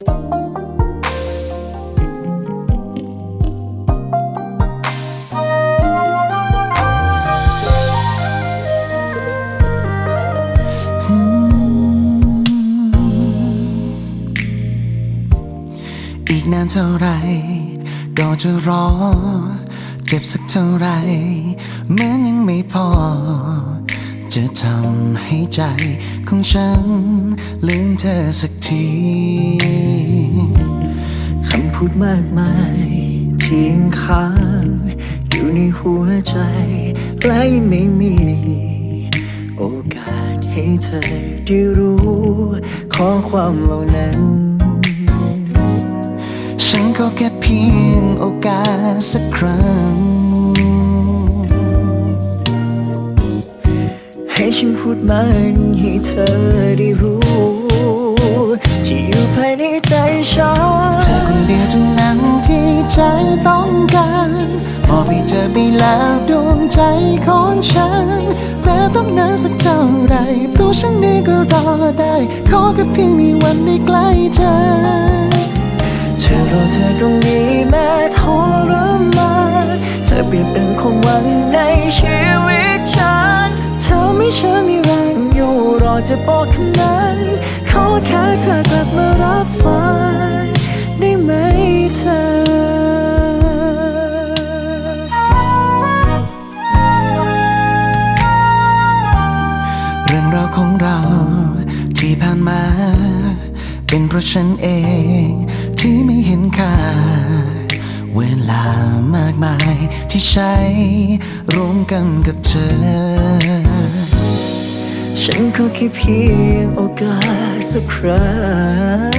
อีกนานเท่าไร ก็จะรอ เจ็บสักเท่าไรเหมือนยังไม่พอ จะทำให้ใจของฉันลืมเธอสักทีคำพูดมากมายทิ้งค้างอยู่ในหัวใจและไม่มี โอกาสให้เธอได้รู้ข้อความเหล่านั้น ฉันก็แค่เพียงโอกาสสักครั้ง ฉันพูดมันให้เธอได้รู้ ที่อยู่ภายในใจฉันเธอคนเดียวเท่านั้นที่ใจต้องการบอกให้เธอไปแล้วดวงใจของฉันแม้ต้องนานสักเท่าไรตัวฉันนี่ก็รอได้ ขอแค่เพียงมีวันได้ใกล้เธอ เธอรอเธอตรงนี้แม้ทรมานเธอเปรียบเป็นความหวังในชีวิตฉันเธอ ไม่เชื่อมีแรงอยู่รอจะบอกคำนั้นขอแค่เธอกลับมารับฟังได้ไหมเธอเรื่องราวของเราที่ผ่านมา เป็นเพราะฉันเองที่ไม่เห็นค่า เวลามากมายที่ใช้ร่วมกันกับเธอ ฉันก็แค่เพียงโอกาสสักครั้ง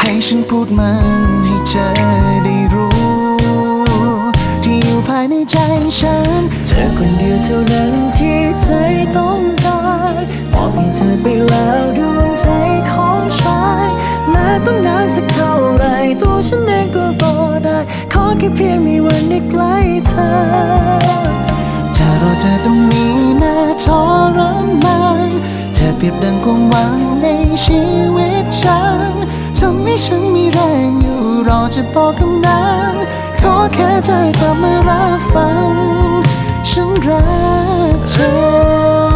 ให้ฉันพูดมันให้เธอได้รู้ ที่อยู่ภายในใจฉัน เธอคนเดียวเท่านั้นที่ใจต้องการมอบให้เธอไปแล้วดวงใจของฉันแม้ต้องนานสักเท่าไรตัวฉันเองก็รอได้ ขอแค่เพียงมีวันได้ใกล้เธอ จะรอเธอตรงมีมาทรมานเธอเปรียบดังความหวังในชีวิตฉันทำให้ฉันมีแรงอยู่รอจะบอกคำนั้นขอแค่เธอกลับมารับฟังฉันรักเธอ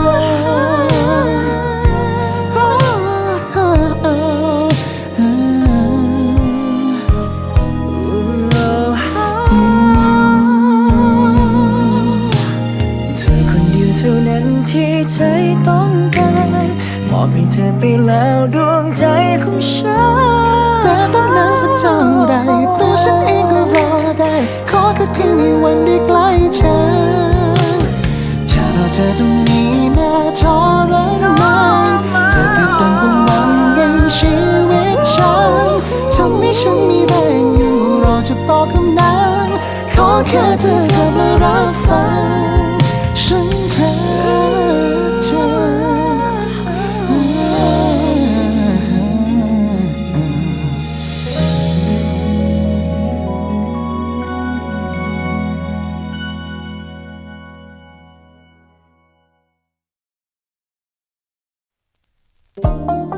ค่เธอกลับมารับฟังฉันรักเธออีก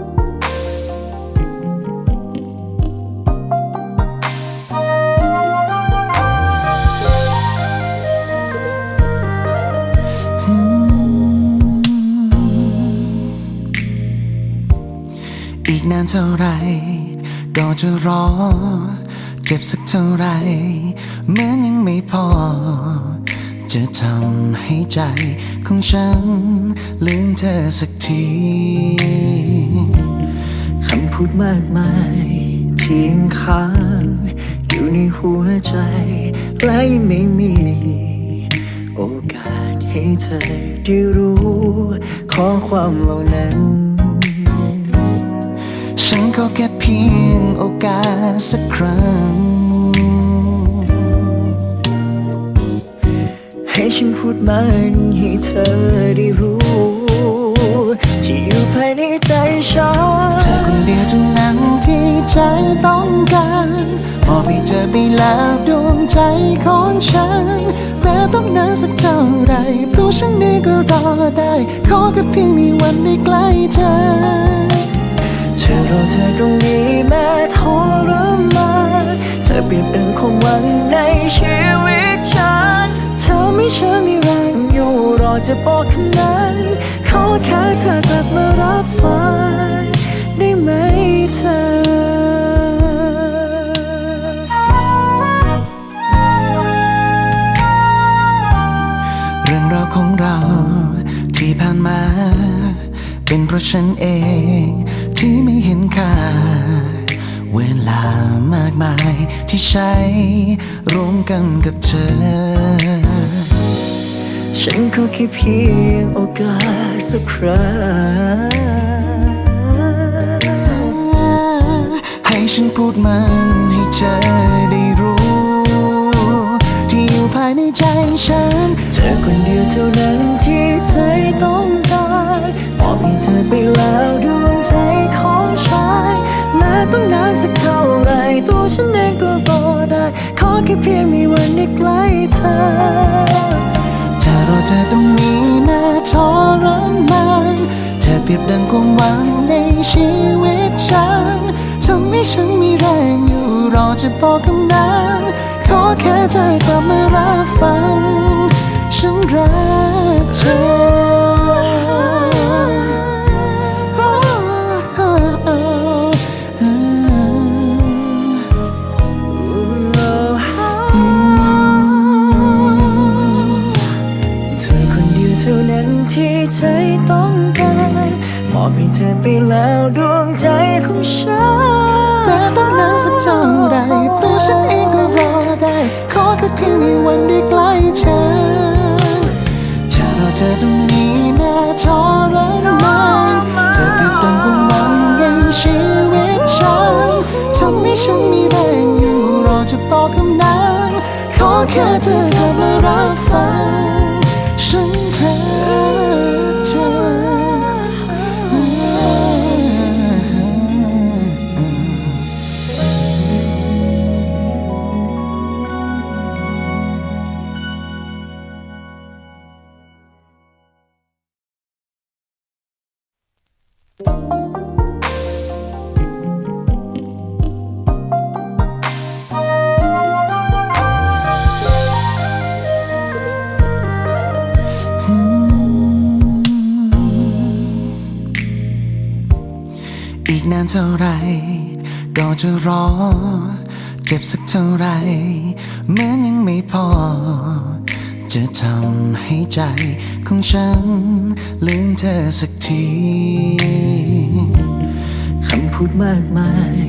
เท่าไร ก็จะรอ เจ็บสักเท่าไรเหมือนยังไม่พอ จะทำให้ใจของฉัน ลืมเธอสักทีคำพูดมากมายทิ้งค้างอยู่ในหัวใจและไม่มีโอกาสให้เธอได้รู้ข้อความเหล่านั้น ฉันก็แค่เพียงโอกาสสักครั้ง ให้ฉันพูดมันให้เธอได้รู้ ที่อยู่ภายในใจฉันเธอคนเดียวเท่านั้นที่ใจต้องการบอกให้เธอไปแล้วดวงใจของฉันแม้ต้องนานสักเท่าไร ตัวฉันนี่ก็รอได้ ขอแค่เพียงมีวันได้ใกล้เธอ รอเธอตรงนี้แม้ทรมานเธอเปรียบดังความหวังในชีวิตฉัน เธอไม่เชื่อมีแรงอยู่รอจะบอกคำนั้นขอแค่เธอกลับมารับฟังได้ไหมเธอเรื่องราวของเราที่ผ่านมา เป็นเพราะฉันเอง ที่ไม่เห็นค่า เวลามากมายที่ใช้ร่วมกันกับเธอ ฉันก็แค่เพียงโอกาสสักครั้งให้ฉันพูดมันให้เธอได้รู้ ที่อยู่ภายในใจฉัน เธอคนเดียวเท่านั้นที่ใจต้องการ มอบให้เธอไปแล้วดวงใจของฉันแม้ต้องนานสักเท่าไรตัวฉันเองก็รอได้ ขอแค่เพียงมีวันได้ใกล้เธอจะรอเธอตรงนี้แม้ทรมานเธอเปรียบดังความหวังในชีวิตฉันทำให้ฉันมีแรงอยู่รอจะบอกคำนั้นขอแค่เธอกลับมารับฟังฉันรักเธอ อบให้เธอไปแล้วดวงใจของฉันแม้ต้องนานสักเท่าไรตัวฉันเองก็รอได้ ขอแค่เพียงมีวันได้ใกล้เธอจะรอเธอตรงนี้แม้ทรมานเธอเปรียบดังความหวังในชีวิตฉันทำให้ฉันมีแรงอยู่รอจะบอกคำนั้น ขอแค่เธอกลับมารับฟัง อีกนานเท่าไรก็จะรอ เจ็บสักเท่าไรเหมือนยังไม่พอ จะทำให้ใจของฉัน ลืมเธอสักทีคำพูดมากมาย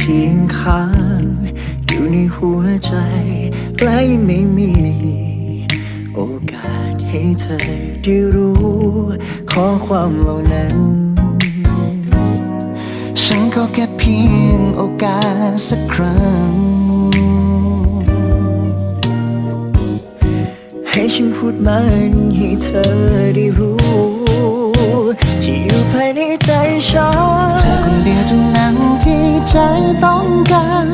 ทิ้งค้างอยู่ในหัวใจแลไม่มี โอกาสให้เธอได้รู้ข้อความเหล่านั้น ฉันก็แค่เพียงโอกาสสักครั้ง ให้ฉันพูดมันให้เธอได้รู้ ที่อยู่ภายในใจฉันเธอคนเดียวเท่านั้นที่ใจต้องการ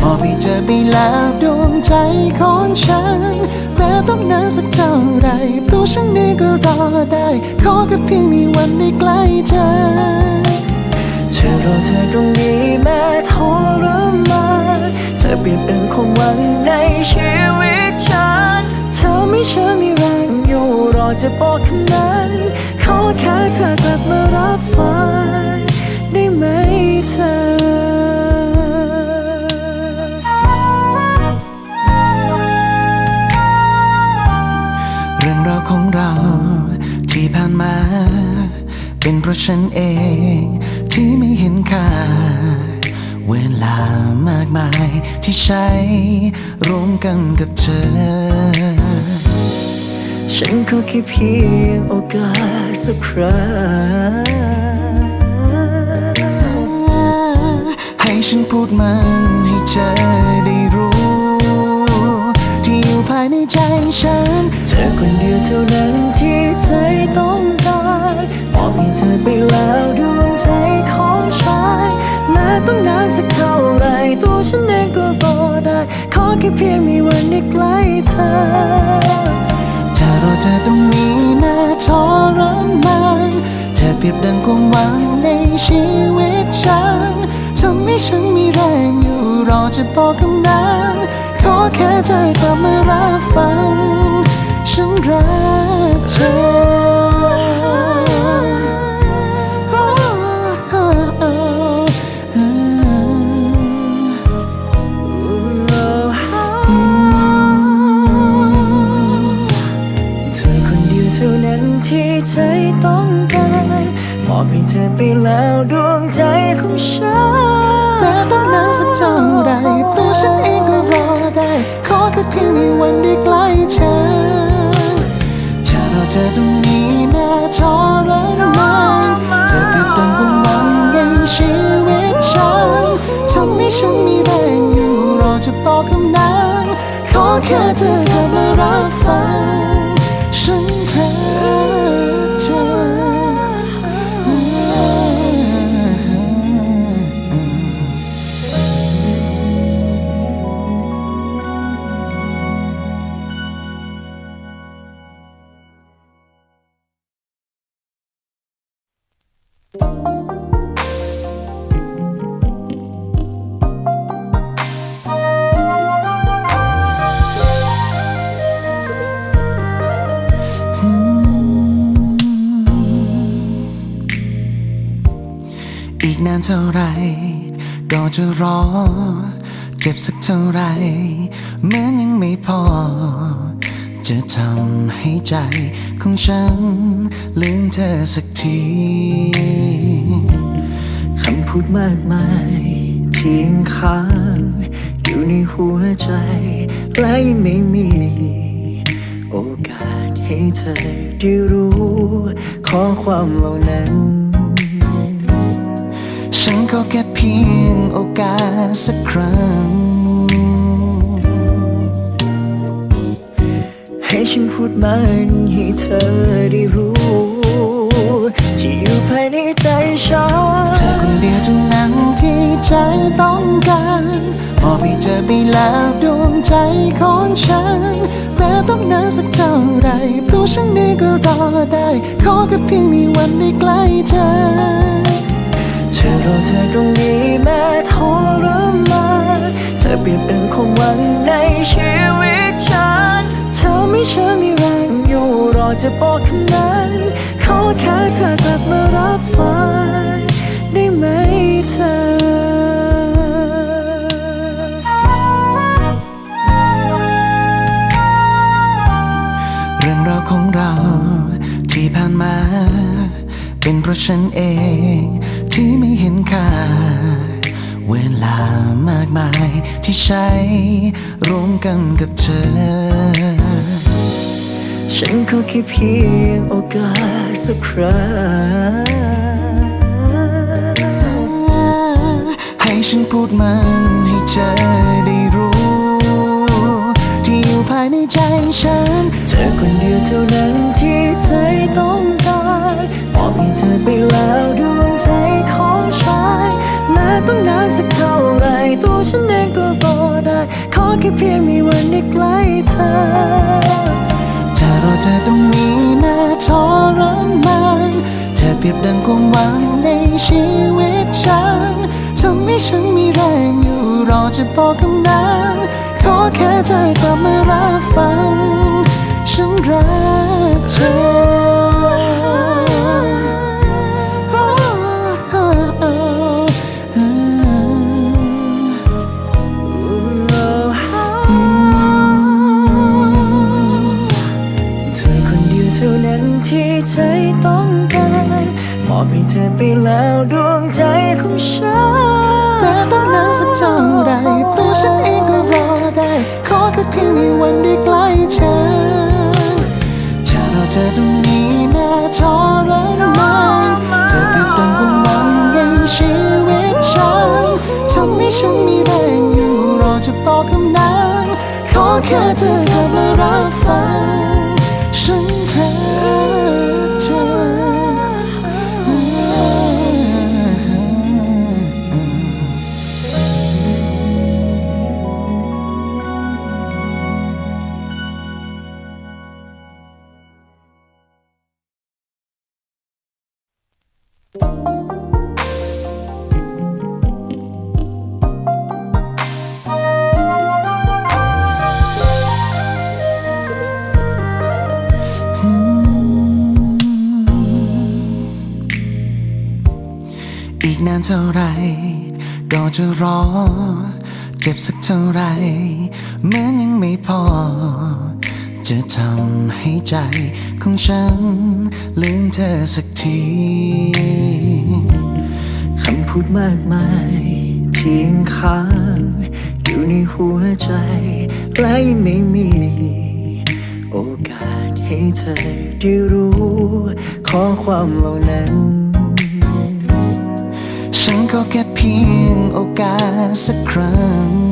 มอบให้เธอไปแล้วดวงใจของฉันแม้ต้องนานสักเท่าไรตัวฉันเองก็รอได้ ขอแค่เพียงมีวันได้ใกล้เธอเธอรอเธอตรงนี้แม้ทรมานเธอเปรียบดังความหวังในชีวิตฉันเธอไม่เชื่อมีแรงอยู่รอจะบอกคำนั้นขอแค่เธอกลับมารับฟังได้ไหมเธอเรื่องราวของเราที่ผ่านมา เป็นเพราะฉันเองที่ไม่เห็นค่า เวลามากมายที่ใช้ร่วมกันกับเธอ ฉันก็แค่เพียงโอกาสสักครั้งให้ฉันพูดมันให้เธอได้รู้ ที่อยู่ภายในใจฉัน เธอคนเดียวเท่านั้นที่ใจต้องการมอบให้เธอไปแล้วดวงใจของฉันแม้ต้องนานสักเท่าไรตัวฉันเองก็รอได้ ขอแค่เพียงมีวันได้ใกล้เธอ้ารอเธอตรงนี้มาทรมานเธอเปรียบดังความหวังในชีวิตฉันให้ฉันมีแรงอยู่รอจะบอกคำนั้นขอแค่เธอกลับมารับฟังฉันรักเธอ เราเจอตรงนี้แม้ทรมานเธอเปรียบดังความหวังในชีวิตฉันทำให้ฉันมีแรงอยู่รอจะบอกคำนั้น ขอแค่เธอกลับมารับ อีกนานเท่าไร ก็จะรอ เจ็บสักเท่าไรแม้ยังไม่พอ จะทำให้ใจของฉัน ลืมเธอสักทีคำพูดมากมายที่ยังค้างอยู่ในหัวใจและไม่มี โอกาสให้เธอได้รู้ข้อความเหล่านั้น ฉันก็แค่เพียงโอกาสสักครั้ง ฉันพูดมันให้เธอได้รู้ ที่อยู่ภายในใจฉันเธอคนเดียวเท่านั้นที่ใจต้องการมอบให้เธอไปแล้วดวงใจของฉันแม้ต้องนานสักเท่าไรตัวฉันเองก็รอได้ ขอแค่เพียงมีวันได้ใกล้เธอ เธอรอเธอตรงนี้แม้ทรมานเธอเปรียบเป็นความหวังในชีวิต ธอไม่ฉันมีแรงอยู่รอจะบอกคำนั้นขอแค่เธอกลับมารับฟังได้ไหมเธอเรื่องราวของเราที่ผ่านมา เป็นเพราะฉันเองที่ไม่เห็นค่า เวลามากมายที่ใช้ร่วมกันกับเธอ ฉันขอแค่เพียงโอกาสสักครั้งให้ฉันพูดมันให้เธอได้รู้ ที่อยู่ภายในใจฉัน เธอคนเดียวเท่านั้นที่ใจต้องการมอบให้เธอไปแล้วดวงใจของฉันแม้ต้องนานสักเท่าไรตัวฉันเองก็รอได้ ขอแค่เพียงมีวันได้ใกล้เธอ ถ้ารอเธอตรงนี้น่าทรมานเธอเปรียบดังความหวังในชีวิตฉันทำให้ฉันมีแรงอยู่รอจะบอกคำนั้นขอแค่เธอกลับมารับฟังฉันรักเธอ เราเจอตรงนี้น่าทรมานเธอเปรียบดังความหวังในชีวิตฉันทำให้ฉันมีแรงอยู่รอจะบอกคำนั้น ขอแค่เธอกลับมารับฟัง อีกนานเท่าไรก็จะรอ เจ็บสักเท่าไรเหมือนยังไม่พอ จะทำให้ใจของฉัน ลืมเธอสักทีคำพูดมากมายทิ้งค้างอยู่ในหัวใจแลไม่มี โอกาสให้เธอได้รู้ข้อความเหล่านั้น ฉันก็แค่เพียงโอกาสสักครั้ง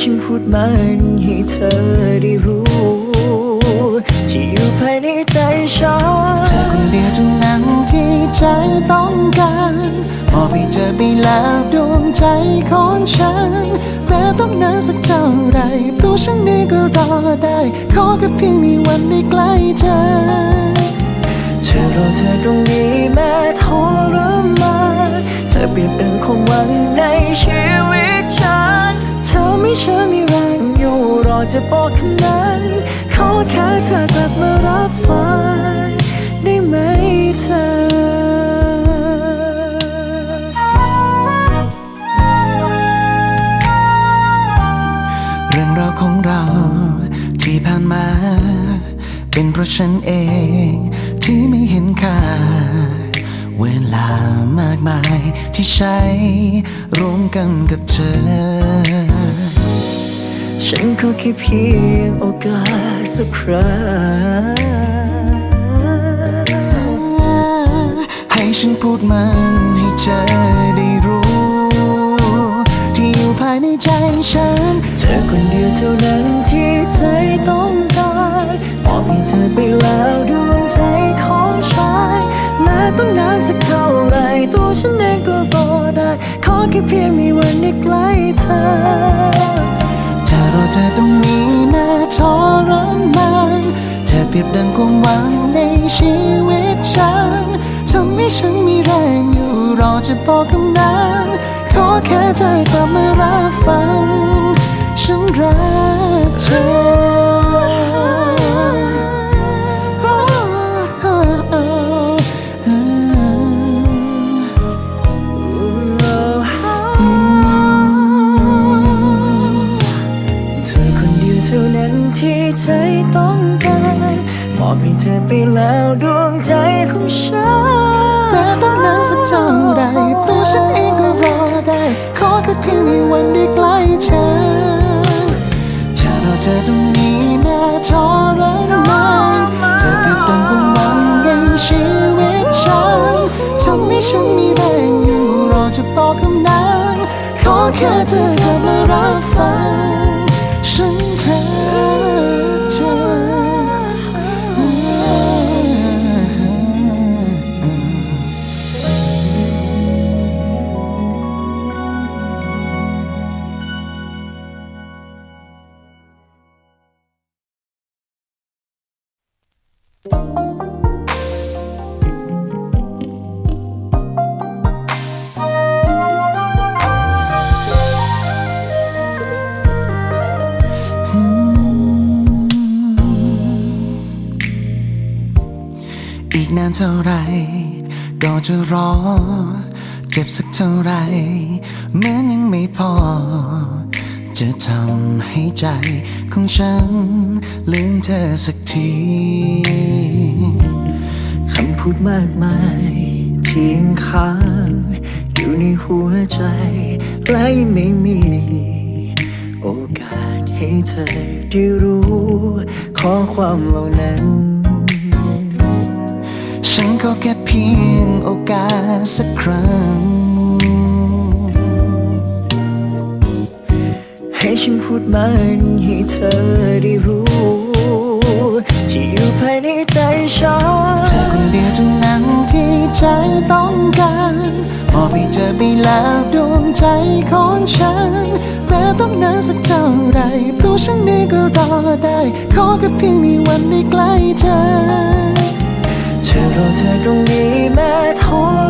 ฉันพูดมันให้เธอได้รู้ ที่อยู่ภายในใจฉันเธอคนเดียวเท่านั้นที่ใจต้องการมอบให้เธอไปแล้วดวงใจของฉันแม้ต้องนานสักเท่าไรตัวฉันเองก็รอได้ ขอแค่เพียงมีวันได้ใกล้เธอ เธอรอเธอตรงนี้แม้ทรมานเธอเปลี่ยนเป็นความหวังในชีวิต ธอไม่เชื่อมีแรงอยู่รอจะบอกคำนั้น ขอแค่เธอกลับมารับฟังได้ไหมเธอเรื่องราวของเราที่ผ่านมา เป็นเพราะฉันเองที่ไม่เห็นค่า เวลามากมายที่ใช้ร่วมกันกับเธอ ฉันก็แค่เพียงโอกาสสักครั้งให้ฉันพูดมันให้เธอได้รู้ ที่อยู่ภายในใจฉัน เธอคนเดียวเท่านั้นที่ใจต้องการมอบให้เธอไปแล้วดวงใจของฉันแม้ต้องนานสักเท่าไรตัวฉันเองก็รอได้ ขอแค่เพียงมีวันได้ใกล้เธอ ถ้ารอเธอตรงนี้แม้ทรมานเธอเปรียบดังความหวังในชีวิตฉันทำให้ฉันมีแรงอยู่รอจะบอกคำนั้นขอแค่เธอกลับมารับฟังฉันรักเธอ ที่ใจต้องการมอบให้เธอไปแล้วดวงใจของฉันแม้ต้องนานสักเท่าไรตัวฉันเองก็รอได้ ขอแค่เพียงมีวันได้ใกล้เธอถ้ารอเธอตรงนี้แม้ทรมานเธอเปรียบดังความหวังในชีวิตฉันทำให้ฉันมีแรงอยู่รอจะบอกคำนั้นขอแค่เธอกลับมารับฟัง เท่าไร ก็จะรอ เจ็บสักเท่าไรแม้ยังไม่พอ จะทำให้ใจของฉัน ลืมเธอสักทีคำพูดมากมายทิ้งค้างอยู่ในหัวใจแลไม่มี โอกาสให้เธอได้รู้ข้อความเหล่านั้น ก็แค่เพียงโอกาสสักครั้ง ให้ฉันพูดมันให้เธอได้รู้ ที่อยู่ภายในใจฉันเธอคนเดียวเท่านั้นที่ใจต้องการมอบให้เธอไปแล้วดวงใจของฉันแม้ต้องนานสักเท่าไรตัวฉันเองก็รอได้ ขอแค่เพียงมีวันได้ใกล้เธอ รื่อรอเธอตรงนี้แม้ท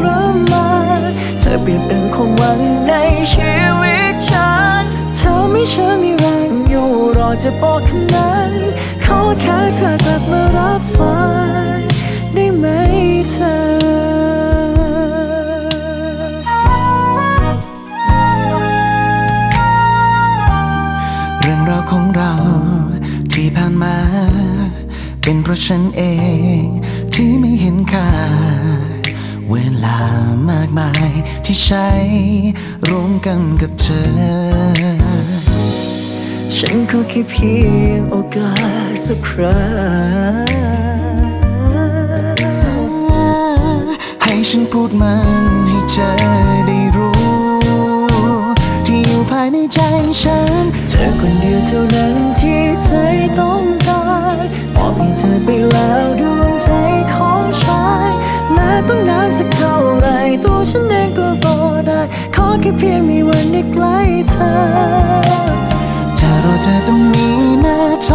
รมานเธอเปลี่ยนเป็นคงหวังในชีวิตฉัน เธอไม่เชื่อมีแรงอยู่รอจะบอกคำนั้น ขอแค่เธอกลับมารับฟังได้ไหมเธอของเราที่ผ่านมา เป็นเพราะฉันเอง ที่ไม่เห็นค่า เวลามากมายที่ใช้ร่วมกันกับเธอ ฉันก็แค่เพียงโอกาสสักครั้งให้ฉันพูดมันให้เธอได้รู้ายในใจฉัน เธอคนเดียวเท่านั้นที่ใจต้องการมอบให้เธอไปแล้วดวงใจของฉันแม้ต้องนานสักเท่าไรตัวฉันเองก็รอได้ ขอแค่เพียงมีวันได้ใกล้เธอถ้ารอเธอตรงนี้แม้ท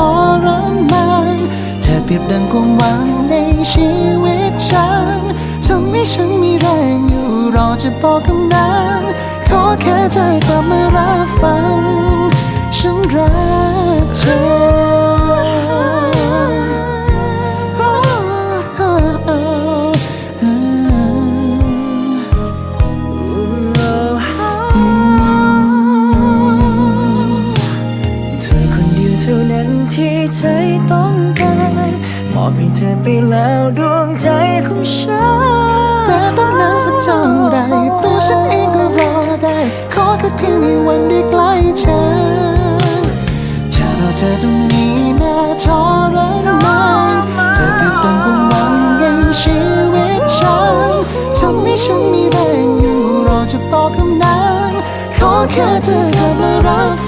รมานเธอเปรียบดังความหวังในชีวิตฉันทำให้ฉันมีแรงอยู่รอจะบอกคำนั้น อแค่เธอกลับมารับฟัง ฉันรักเธอ อ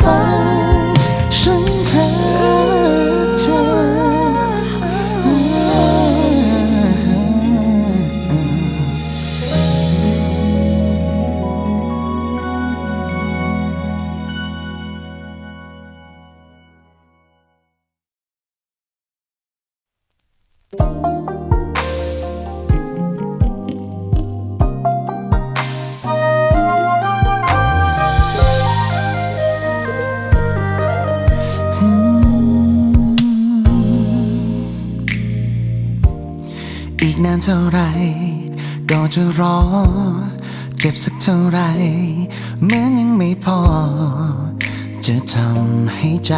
านเท่าไร ก็จะรอ เจ็บสักเท่าไรแม้ยังไม่พอ จะทำให้ใจ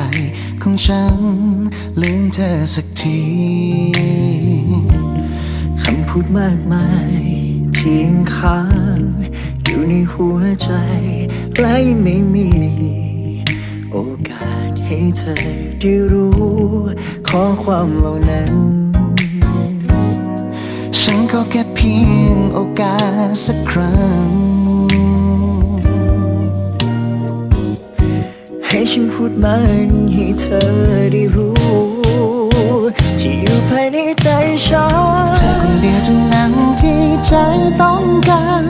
ของฉัน ลืมเธอสักทีคำพูดมากมายทิ้งค้างอยู่ในหัวใจและไม่มี โอกาสให้เธอได้รู้ข้อความเหล่านั้น ก็แค่เพียงโอกาสสักครั้ง ให้ฉันพูดมันให้เธอได้รู้ ที่อยู่ภายในใจฉันเธอคนเดียวเท่านั้นที่ใจต้องการ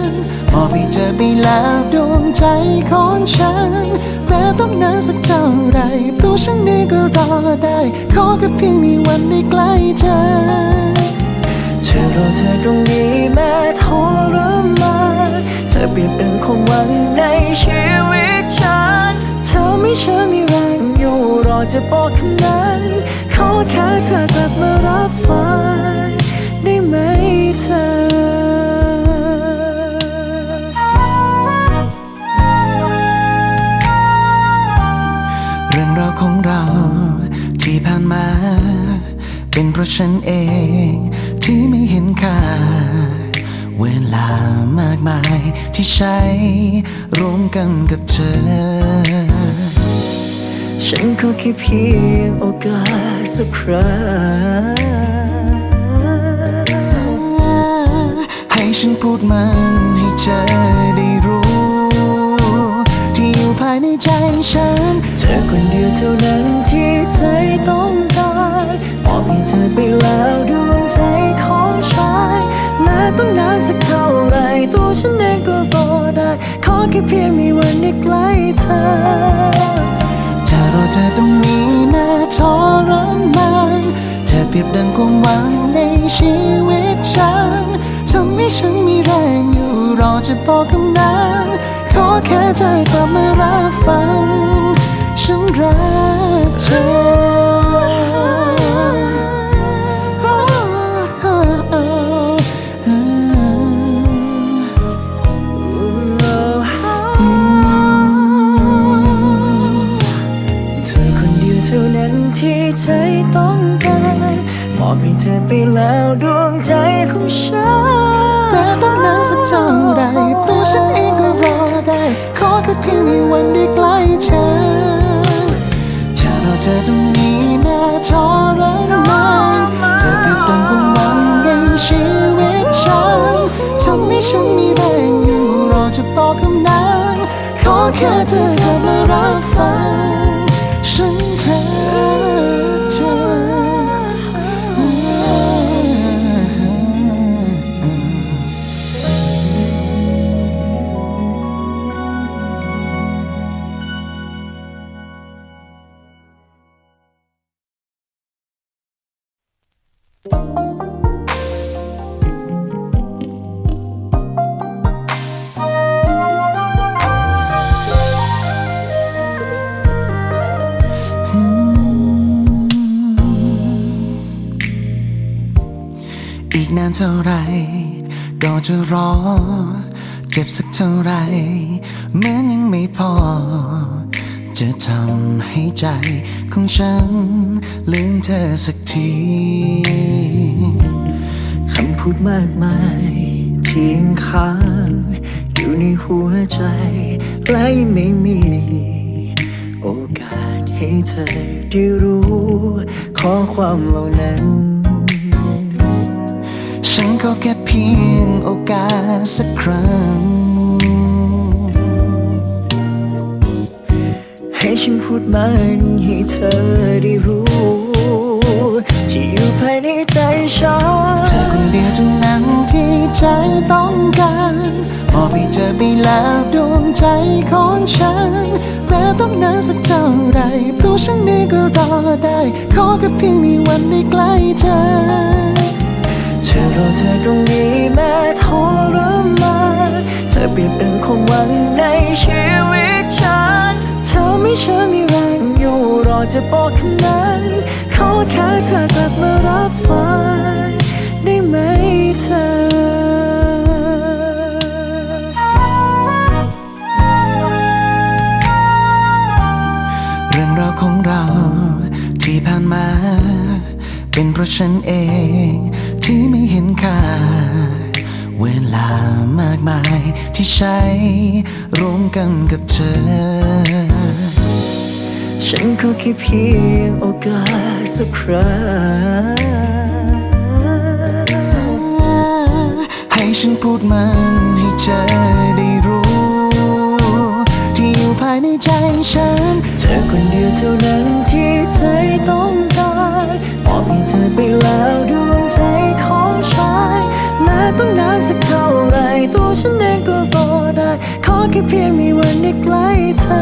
มอบให้เธอไปแล้วดวงใจของฉัน แม้ต้องนานสักเท่าไร ตัวฉันเองก็รอได้ ขอแค่เพียงมีวันได้ใกล้เธอ เธอรอเธอตรงนี้แม้ทรมานเธอเปรียบเป็นความหวังในชีวิตฉัน เธอไม่เชื่อมีแรงอยู่รอจะบอกคำนั้นขอแค่เธอกลับมารับฟังได้ไหมเธอเรื่องราวของเราที่ผ่านมา เป็นเพราะฉันเอง ที่ไม่เห็นค่า เวลามากมายที่ใช้ร่วมกันกับเธอ ฉันขอแค่เพียงโอกาสสักครั้งให้ฉันพูดมันให้เธอได้รู้ ภายในใจฉัน เธอคนเดียวเท่านั้นที่ใจต้องการมอบให้เธอไปแล้วดวงใจของฉันแม้ต้องนานสักเท่าไรตัวฉันเองก็รอได้ ขอแค่เพียงมีวันได้ใกล้เธอถ้ารอเธอตรงนี้แม้ทรมานเธอเปรียบดังความหวังในชีวิตฉันทำให้ฉันมีแรงอยู่รอจะบอกคำนั้น ขอแค่เธอกลับมารับฟัง ฉันรักเธอเธอคนเดียวเท่านั้นที่ใจต้องการมอบให้เธอไปแล้วดวง อตรงนี้แม้ทรมานเธอเปรียบดังความหวังในชีวิตฉันทำให้ฉันมีแรงอยู่รอจะบอกคำนั้นขอแค่เธอานเท่าไร ก็จะรอ เจ็บสักเท่าไรเหมือนยังไม่พอ จะทำให้ใจของฉัน ลืมเธอสักทีคำพูดมากมายทิ้งค้างอยู่ในหัวใจแลไม่มี โอกาสให้เธอได้รู้ ขอความเหล่านั้น ก็แค่เพียงโอกาสสักครั้ง ให้ฉันพูดมันให้เธอได้รู้ ที่อยู่ภายในใจฉันเธอคนเดียวเท่านั้นที่ใจต้องการมอบให้เธอไปแล้วดวงใจของฉันแม้ต้องนานสักเท่าไรตัวฉันเองก็รอได้ ขอแค่เพียงมีวันได้ใกล้เธอ เธอรอเธอตรงนี้แม้ทรมานเธอเปรียบเป็นความหวังในชีวิตฉัน เธอไม่เชื่อมีแรงอยู่รอจะบอกคำนั้นขอแค่เธอกลับมารับฟังได้ไหมเธอเรื่องราวของเราที่ผ่านมา เป็นเพราะฉันเอง ที่ไม่เห็นค่า เวลามากมายที่ใช้ร่วมกันกับเธอ ฉันก็แค่เพียงโอกาสสักครั้งให้ฉันพูดมันให้เธอได้รู้ ที่อยู่ภายในใจฉัน เธอคนเดียวเท่านั้นที่ใจต้องการ อบให้เธอไปแล้วดวงใจของฉันแม้ต้องนานสักเท่าไรตัวฉันเองก็รอได้ ขอแค่เพียงมีวันได้ใกล้เธอ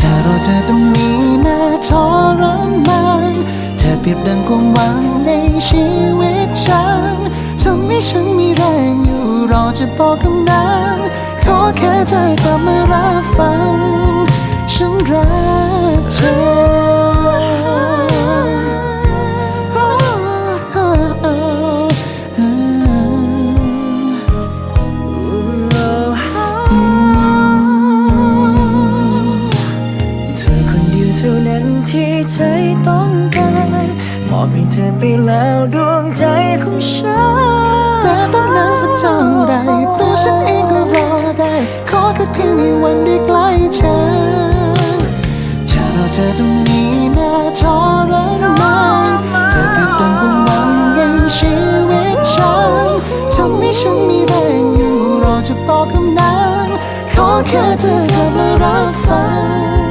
ถ้ารอเธอตรงนี้แม้ทรมานเธอเปรียบดังความหวังในชีวิตฉันทำให้ฉันมีแรงอยู่รอจะบอกคำนั้นขอแค่เธอกลับมารับฟังฉันรักเธอ อบให้เธอไปแล้วดวงใจของฉันแม้ต้องนานสักเท่าไรตัวฉันเองก็รอได้ ขอแค่เพียงมีวันได้ใกล้เธอถ้าเราเจอตรงนี้แม้ทรมานเธอเปรียบดังความหวังในชีวิตฉันทำให้ฉันมีแรงอยู่รอจะบอกคำนั้น ขอแค่เธอกลับมารับฟัง